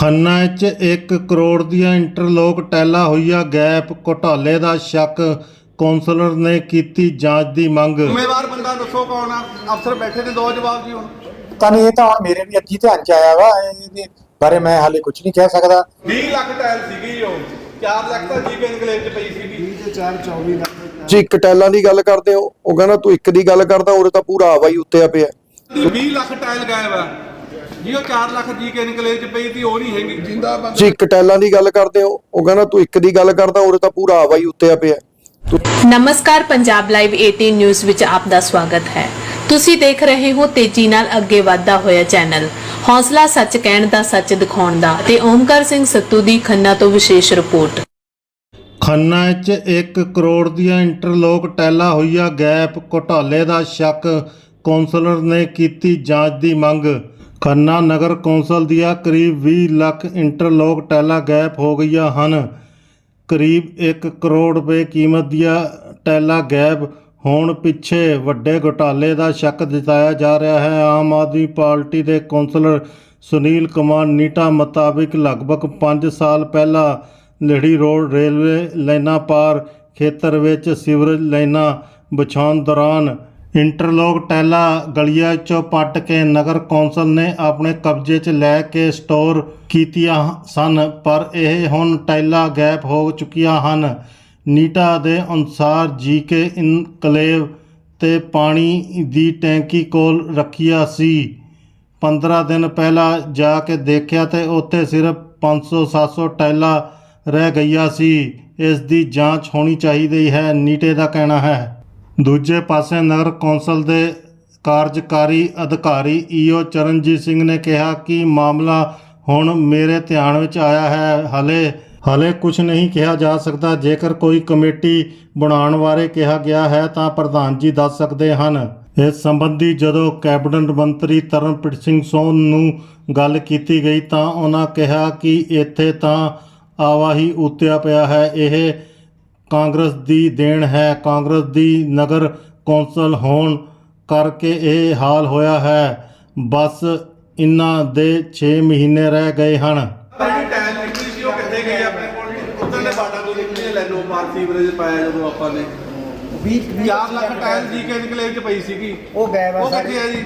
ਖੰਨਾ 'ਚ 1 ਕਰੋੜ ਦੀਆਂ ਇੰਟਰਲੋਕ ਟੈਲਾਂ ਹੋਈਆਂ ਗੈਪ ਘੁਟਾਲੇ ਦਾ ਸ਼ੱਕ। ਕੌਂਸਲਰ ਨੇ ਕੀਤੀ ਜਾਂਚ ਦੀ ਮੰਗ। ਜ਼ਿੰਮੇਵਾਰ ਬੰਦਾ ਦੱਸੋ ਕੌਣ ਆ? ਅਫਸਰ ਬੈਠੇ ਨੇ ਦੋ ਜਵਾਬ ਜੀ ਹੁਣ। ਤਾਂ ਇਹ ਤਾਂ ਹੁਣ ਮੇਰੇ ਵੀ ਅੱਜੀ ਧਿਆਨ ਚ ਆਇਆ ਵਾ ਇਹਦੇ ਬਾਰੇ ਮੈਂ ਹਾਲੇ ਕੁਝ ਨਹੀਂ ਕਹਿ ਸਕਦਾ। 20 ਲੱਖ ਟਾਇਲ ਸੀਗੀ ਉਹ। 4 ਲੱਖ ਤਾਂ ਜੀਕੇ ਇਨਕਲੇਵ ਚ ਪਈ ਸੀਗੀ। ਜੀ ਇੱਕ ਟੈਲਾਂ ਦੀ ਗੱਲ ਕਰਦੇ ਹੋ ਉਹ ਕਹਿੰਦਾ ਤੂੰ ਇੱਕ ਦੀ ਗੱਲ ਕਰਦਾ ਉਰੇ ਤਾਂ ਪੂਰਾ ਆਵਾ ਹੀ ਉੱਤੇ ਆ ਪਿਆ। 20 ਲੱਖ ਟਾਇਲ ਗਾਇਬ ਆ। ਜੀ ਉਹ 4 ਲੱਖ ਜੀਕੇ ਇਨਕਲੇਵ ਚ ਪਈ ਤੀ ਉਹ ਨਹੀਂ ਹੈਗੀ। ਜਿੰਦਾ ਜੀ ਇੱਕ ਟੈਲਾਂ ਦੀ ਗੱਲ ਕਰਦੇ ਹੋ ਉਹ ਕਹਿੰਦਾ ਤੂੰ ਇੱਕ ਦੀ ਗੱਲ ਕਰਦਾ ਉਰੇ ਤਾਂ ਪੂਰਾ ਆਵਾ ਹੀ ਉੱਤੇ ਆ ਪਿਆ। ਨਮਸਕਾਰ ਪੰਜਾਬ ਲਾਈਵ 18 ਨਿਊਜ਼ ਵਿੱਚ ਆਪ ਦਾ ਸਵਾਗਤ ਹੈ। ਤੁਸੀਂ ਦੇਖ ਰਹੇ ਹੋ ਤੇਜ਼ੀ ਨਾਲ ਅੱਗੇ ਵਧਦਾ ਹੋਇਆ ਚੈਨਲ। ਹੌਸਲਾ ਸੱਚ ਕਹਿਣ ਦਾ ਸੱਚ ਦਿਖਾਉਣ ਦਾ ਤੇ ਓਮਕਾਰ ਸਿੰਘ ਸੱਤੂ ਦੀ ਖੰਨਾ ਤੋਂ ਵਿਸ਼ੇਸ਼ ਰਿਪੋਰਟ। ਖੰਨਾ 'ਚ 1 ਕਰੋੜ ਦੀਆਂ ਇੰਟਰਲੋਕ ਟੈਲਾਂ ਹੋਈਆਂ ਗੈਪ ਘੁਟਾਲੇ ਦਾ ਸ਼ੱਕ। ਕੌਂਸਲਰ ਨੇ ਕੀਤੀ ਜਾਂਚ ਦੀ ਮੰਗ। ਖੰਨਾ ਨਗਰ ਕੌਂਸਲ ਦੀਆਂ ਕਰੀਬ 20 ਲੱਖ ਇੰਟਰਲੋਕ ਟੈਲਾਂ ਗੈਪ ਹੋ ਗਈਆਂ ਹਨ। ਕਰੀਬ 1 ਕਰੋੜ ਰੁਪਏ ਕੀਮਤ ਦੀਆਂ ਟੈਲਾਂ ਗੈਪ ਹੋਣ ਪਿੱਛੇ ਵੱਡੇ ਘੁਟਾਲੇ ਦਾ ਸ਼ੱਕ ਜਤਾਇਆ ਜਾ ਰਿਹਾ ਹੈ। ਆਮ ਆਦਮੀ ਪਾਰਟੀ ਦੇ ਕੌਂਸਲਰ ਸੁਨੀਲ ਕੁਮਾਰ ਨੀਟਾ ਮੁਤਾਬਿਕ ਲਗਭਗ 5 ਸਾਲ ਪਹਿਲਾਂ ਲੜੀ ਰੋਡ ਰੇਲਵੇ ਲਾਈਨਾਂ ਪਾਰ ਖੇਤਰ ਵਿੱਚ ਸੀਵਰੇਜ ਲਾਈਨਾਂ ਵਿਛਾਉਣ ਦੌਰਾਨ ਇੰਟਰਲੋਕ ਟੈਲਾ ਗਲੀਆਂ ਚੋਂ ਪੱਟ ਕੇ ਨਗਰ ਕੌਂਸਲ ਨੇ ਆਪਣੇ ਕਬਜ਼ੇ 'ਚ ਲੈ ਕੇ ਸਟੋਰ ਕੀਤੀਆਂ ਸਨ, ਪਰ ਇਹ ਹੁਣ ਟੈਲਾ ਗੈਪ ਹੋ ਚੁੱਕੀਆਂ ਹਨ। ਨੀਟਾ ਦੇ ਅਨੁਸਾਰ ਜੀਕੇ ਇਨਕਲੇਵ ਤੇ ਪਾਣੀ ਦੀ ਟੈਂਕੀ ਕੋਲ ਰੱਖਿਆ ਸੀ। 15 ਦਿਨ ਪਹਿਲਾਂ ਜਾ ਕੇ ਦੇਖਿਆ ਤੇ ਉੱਥੇ ਸਿਰਫ 500 700 ਟੈਲਾ ਰਹਿ ਗਈਆਂ ਸੀ। ਇਸ ਦੀ ਜਾਂਚ ਹੋਣੀ ਚਾਹੀਦੀ ਹੈ, ਨੀਟੇ ਦਾ ਕਹਿਣਾ ਹੈ। ਦੂਜੇ ਪਾਸੇ ਨਗਰ ਕੌਂਸਲ ਦੇ ਕਾਰਜਕਾਰੀ ਅਧਿਕਾਰੀ ਈਓ ਚਰਨਜੀਤ ਸਿੰਘ ਨੇ ਕਿਹਾ ਕਿ ਮਾਮਲਾ ਹੁਣ ਮੇਰੇ ਧਿਆਨ ਵਿੱਚ ਆਇਆ ਹੈ। ਹਲੇ, ਹਾਲੇ ਕੁਝ ਨਹੀਂ ਕਿਹਾ ਜਾ ਸਕਦਾ। ਜੇਕਰ ਕੋਈ ਕਮੇਟੀ ਬਣਾਉਣ ਬਾਰੇ ਕਿਹਾ ਗਿਆ ਹੈ ਤਾਂ ਪ੍ਰਧਾਨ ਜੀ ਦੱਸ ਸਕਦੇ ਹਨ। ਇਸ ਸੰਬੰਧੀ ਜਦੋਂ ਕੈਬਨਿਟ ਮੰਤਰੀ ਤਰਨਪ੍ਰੀਤ ਸਿੰਘ ਸੋਨ ਨੂੰ ਗੱਲ ਕੀਤੀ ਗਈ ਤਾਂ ਉਹਨਾਂ ਕਿਹਾ ਕਿ ਇੱਥੇ ਤਾਂ ਆਵਾਹੀ ਉਤਿਆ ਪਿਆ ਹੈ। ਇਹ ਕਾਂਗਰਸ ਦੀ ਦੇਣ ਹੈ। ਕਾਂਗਰਸ ਦੀ ਨਗਰ ਕੌਂਸਲ ਹੋਣ ਕਰਕੇ ਇਹ ਹਾਲ ਹੋਇਆ ਹੈ। ਬਸ ਇਨ੍ਹਾਂ ਦੇ 6 ਮਹੀਨੇ ਰਹਿ ਗਏ ਹਨ। ਜਿਹੜੀ ਟਾਇਲ ਨਿਕਲੀ ਸੀ ਉਹ ਕਿੱਥੇ ਗਈ ਆਪਣੇ ਕੋਲ? ਉੱਧਰ ਨੇ ਬਾਟਾ ਤੋਂ ਨਿਕਲੀ ਲੈਨੋ ਪਾਰ ਸੀਵਰੇਜ ਪਾਇਆ ਜਦੋਂ ਆਪਾਂ ਨੇ। 4 ਲੱਖ ਟਾਇਲ ਜੀਕੇ ਇਨਕਲੇਵ ਚ ਪਈ ਸੀਗੀ। ਉਹ ਗਾਇਬ ਆ ਉਹ ਸਾਰੇ। ਕਿੱਥੇ ਆ ਜੀ?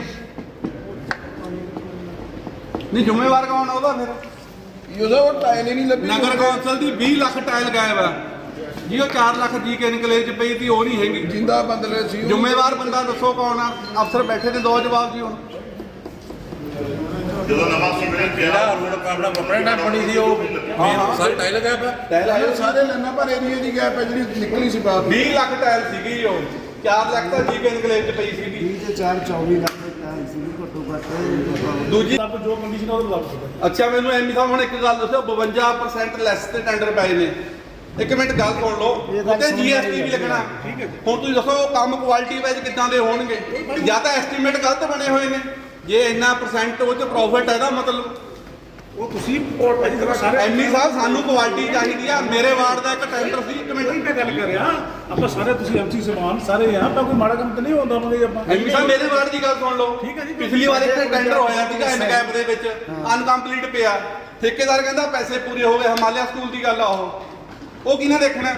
ਨਹੀਂ ਜ਼ਿੰਮੇਵਾਰ ਕੌਣ ਆ ਉਹਦਾ ਫਿਰ? ਉਹਦਾ ਉਹ ਟਾਇਲ ਹੀ ਨਹੀਂ ਲੱਭੀ। ਨਗਰ ਕੌਂਸਲ ਦੀ 20 ਲੱਖ ਟਾਇਲ ਗਾਇਬ ਆ। ਜੀ ਉਹ 4 ਲੱਖ ਜੀਕੇ ਇਨਕਲੇਵ ਚ ਪਈ ਤੀ ਉਹ ਨਹੀਂ ਹੈਗੀ। ਜਿੰਦਾ ਬੰਦਲੇ ਸੀ ਉਹ। ਜ਼ਿੰਮੇਵਾਰ ਬੰਦਾ ਦੱਸੋ ਕੌਣ ਆ? ਅਫਸਰ ਬੈਠੇ ਨੇ ਦੋ ਜਵਾਬ ਜੀ ਹੁਣ। ਜਿਹੜਾ ਰੋਡ ਆਪਣਾ ਪਰਮਨੈਂਟ ਹੈ ਬਣੀ ਸੀ ਉਹ ਮੇਨ ਸਾਰੀ ਟਾਈਲ ਲਗਾਇਆ ਪਿਆ ਟਾਇਲ ਆਏ ਸਾਰੇ ਲੈਣਾ ਪਰ ਏਰੀਆ ਦੀ ਗੈਪ ਹੈ ਜਿਹੜੀ ਨਿਕਲੀ ਸੀ ਬਾਹਰ। 20 ਲੱਖ ਟਾਇਲ ਸੀਗੀ ਉਹ। 4 ਲੱਖ ਤਾਂ ਜੀਕੇ ਇਨਕਲੇਵ ਚ ਪਈ ਸੀਗੀ। ਤੇ 4 24 ਲੱਖ ਟਾਈਲ ਸੀ ਘੱਟੋ ਘੱਟ। ਦੂਜੀ ਅੱਛਾ ਮੈਨੂੰ ਐਮੀ ਸਾਹਿਬ ਹੁਣ ਇੱਕ ਗੱਲ ਦੱਸੋ 52% ਲੈਸ ਤੇ ਟੈਂਡਰ ਪਏ ਨੇ। ਇੱਕ ਮਿੰਟ ਗੱਲ ਸੁਣ ਲਓ। ਉੱਤੇ ਜੀਐਸਟੀ ਵੀ ਲੱਗਣਾ ਹੁਣ ਤੁਸੀਂ ਦੱਸੋ ਕੰਮ ਕੁਆਲਿਟੀ ਵਾਈਜ਼ ਕਿੱਦਾਂ ਦੇ ਹੋਣਗੇ? ਜਾਂ ਤਾਂ ਐਸਟੀਮੇਟ ਗਲਤ ਬਣੇ ਹੋਏ ਨੇ। ਜੇ ਇੰਨਾ ਪਰਸੈਂਟ ਉਹ ਚ ਪ੍ਰੋਫਿਟ ਹੈ ਦਾ ਮਤਲਬ ਉਹ ਤੁਸੀਂ ਉਹ ਸਾਰੇ ਐਮੀ ਸਾਹਿਬ ਸਾਨੂੰ ਕੁਆਲਿਟੀ ਚਾਹੀਦੀ ਆ। ਮੇਰੇ ਵਾਰਡ ਦਾ ਇੱਕ ਟੈਂਡਰ ਸੀ ਇੱਕ ਮੈਂ ਮਿੰਟ ਗੱਲ ਕਰ ਰਿਹਾ। ਆਪਾਂ ਸਾਰੇ ਤੁਸੀਂ ਐਮਸੀ ਸਮਾਨ ਸਾਰੇ ਆ ਆਪਾਂ ਕੋਈ ਮਾੜਾ ਕੰਮ ਤਾਂ ਨਹੀਂ ਹੁੰਦਾ ਦੇ ਆਪਾਂ। ਐਮੀ ਸਾਹਿਬ ਮੇਰੇ ਵਾਰਡ ਦੀ ਗੱਲ ਸੁਣ ਲਓ। ਠੀਕ ਹੈ ਜੀ। ਪਿਛਲੀ ਵਾਰ ਇੱਕ ਟੈਂਡਰ ਹੋਇਆ ਸੀਗਾ ਐਨਕੈਪ ਦੇ ਵਿੱਚ। ਅਨਕੰਪਲੀਟ ਪਿਆ। ਠੇਕੇਦਾਰ ਕਹਿੰਦਾ ਪੈਸੇ ਪੂਰੇ ਹੋ ਗਏ। ਹਿਮਾਲਿਆ ਸਕੂਲ ਦੀ ਗੱਲ ਆ ਉਹ। ਉਹ ਕਿਹਨੇ ਦੇਖਣਾ?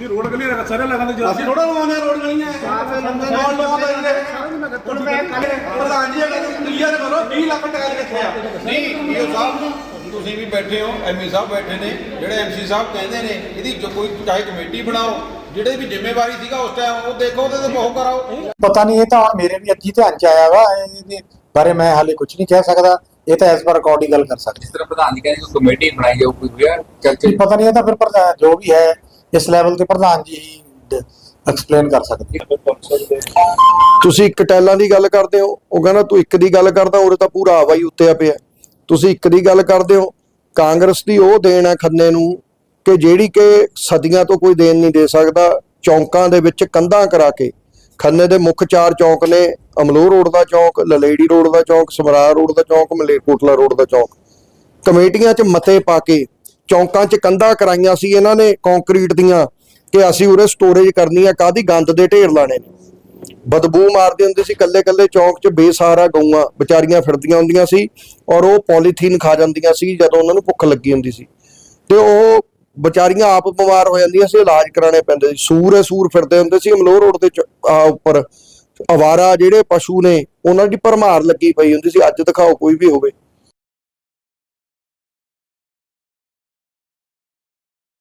ਇਹ ਰੋਡ ਗਲੀ ਦਾ ਸਾਰੇ ਲਗਾਉਂਦੇ ਜਾ ਅਸੀਂ ਥੋੜਾ ਲਵਾਉਂਦੇ ਆ ਰੋਡ ਗਲੀਆਂ ਕੌਣ ਲਵਾਉਂਦਾ ਇਹਨੇ ਪ੍ਰਧਾਨ ਜੀ ਅਗਰ ਕਲੀਅਰ ਕਰੋ 20 ਲੱਖ ਟਾਇਲ ਕਿੱਥੇ ਆ। ਨਹੀਂ ਇਹ ਸਾਹਿਬ ਤੁਸੀਂ ਵੀ ਬੈਠੇ ਹੋ ਐਮਈ ਸਾਹਿਬ ਬੈਠੇ ਨੇ ਜਿਹੜੇ ਐਮਸੀ ਸਾਹਿਬ ਕਹਿੰਦੇ ਨੇ ਇਹਦੀ ਜੋ ਕੋਈ ਚਾਹੇ ਕਮੇਟੀ ਬਣਾਓ ਜਿਹੜੇ ਵੀ ਜ਼ਿੰਮੇਵਾਰੀ ਸੀਗਾ ਉਸ ਟਾਈਮ ਉਹ ਦੇਖੋ ਤੇ ਬਹੁ ਕਰਾਓ। ਪਤਾ ਨਹੀਂ ਇਹ ਤਾਂ ਹੁਣ ਮੇਰੇ ਵੀ ਅੱਜੀ ਧਿਆਨ ਚ ਆਇਆ ਵਾ ਇਹਦੇ ਬਾਰੇ ਮੈਂ ਹਾਲੇ ਕੁਝ ਨਹੀਂ ਕਹਿ ਸਕਦਾ। ਇਹ ਤਾਂ ਇਸ ਪਰ ਹੀ ਗੱਲ ਕਰ ਸਕਦੇ ਜਿਸ ਤਰ੍ਹਾਂ ਪ੍ਰਧਾਨ ਜੀ ਕਹਿੰਦੇ ਕੋਈ ਕਮੇਟੀ ਬਣਾਈ ਜਾਊ ਕੋਈ ਹੋਇਆ ਚਰਚਾ ਨਹੀਂ ਪਤਾ ਨਹੀਂ ਇਹ ਤਾਂ ਫਿਰ ਪ੍ਰਧਾਨ ਜੋ ਵੀ ਹੈ ਇਸ ਲੈਵਲ ਤੇ ਪ੍ਰਧਾਨ ਜੀ ਹੀ ਐਕਸਪਲੇਨ ਕਰ ਸਕਦੇ ਤੁਸੀਂ ਇੱਕ ਟੈਲਾਂ ਦੀ ਗੱਲ ਕਰਦੇ ਹੋ ਉਹ ਕਹਿੰਦਾ ਤੂੰ ਇੱਕ ਦੀ ਗੱਲ ਕਰਦਾ ਉਰੇ ਤਾਂ ਪੂਰਾ ਆਵਾ ਹੀ ਉੱਤੇ ਆ ਪਿਆ। ਤੁਸੀਂ ਇੱਕ ਦੀ ਗੱਲ ਕਰਦੇ ਹੋ ਕਾਂਗਰਸ ਦੀ ਉਹ ਦੇਣ ਹੈ ਖੰਨੇ ਨੂੰ ਕਿ ਜਿਹੜੀ ਕਿ ਸਦੀਆਂ ਤੋਂ ਕੋਈ ਦੇਣ ਨਹੀਂ ਦੇ ਸਕਦਾ ਚੌਂਕਾਂ ਦੇ ਵਿੱਚ ਕੰਧਾਂ ਕਰਾ ਕੇ। ਖੰਨੇ ਦੇ ਮੁੱਖ ਚਾਰ ਚੌਂਕ ਨੇ, ਅਮਲੋਹ ਰੋਡ ਦਾ ਚੌਂਕ, ਲਲੇੜੀ ਰੋਡ ਦਾ ਚੌਂਕ ਸਮਰਾਰ ਰੋਡ ਦਾ ਚੌਂਕ ਮਲੇਰਕੋਟਲਾ ਰੋਡ ਦਾ ਚੌਂਕ। ਕਮੇਟੀਆਂ 'ਚ ਮਤੇ ਪਾ ਕੇ ਚੌਂਕਾਂ 'ਚ ਕੰਧਾਂ ਕਰਾਈਆਂ ਸੀ ਇਹਨਾਂ ਨੇ ਕੰਕਰੀਟ ਦੀਆਂ ਕਿ ਅਸੀਂ ਉਰੇ ਸਟੋਰੇਜ ਕਰਨੀ ਆ ਕਾਦੀ ਗੰਦ ਦੇ ਢੇਰ ਲਾਣੇ ਨੇ। ਬਦਬੂ ਮਾਰਦੇ ਹੁੰਦੇ ਸੀ ਕੱਲੇ ਕੱਲੇ ਚੌਂਕ 'ਚ ਬੇਸਹਾਰਾ ਗਊਆਂ, ਵਿਚਾਰੀਆਂ ਫਿਰਦੀਆਂ ਹੁੰਦੀਆਂ ਸੀ ਔਰ ਉਹ ਪੋਲੀਥੀਨ ਖਾ ਜਾਂਦੀਆਂ ਸੀ ਜਦੋਂ ਉਹਨਾਂ ਨੂੰ ਭੁੱਖ ਲੱਗੀ ਹੁੰਦੀ ਸੀ। ਤੇ ਉਹ ਵਿਚਾਰੀਆਂ ਆਪ ਬਿਮਾਰ ਹੋ ਜਾਂਦੀਆਂ ਸੀ, ਇਲਾਜ ਕਰਾਣੇ ਪੈਂਦੇ ਸੀ। ਸੂਰ ਹੈ, ਸੂਰ ਫਿਰਦੇ ਹੁੰਦੇ ਸੀ, ਅਮਲੋਹ ਰੋਡ ਦੇ ਉੱਪਰ। ਅਵਾਰਾ ਜਿਹੜੇ ਪਸ਼ੂ ਨੇ, ਉਹਨਾਂ ਦੀ ਭਰਮਾਰ ਲੱਗੀ ਪਈ ਹੁੰਦੀ ਸੀ। ਅੱਜ ਦਿਖਾਓ, ਕੋਈ ਵੀ ਹੋਵੇ।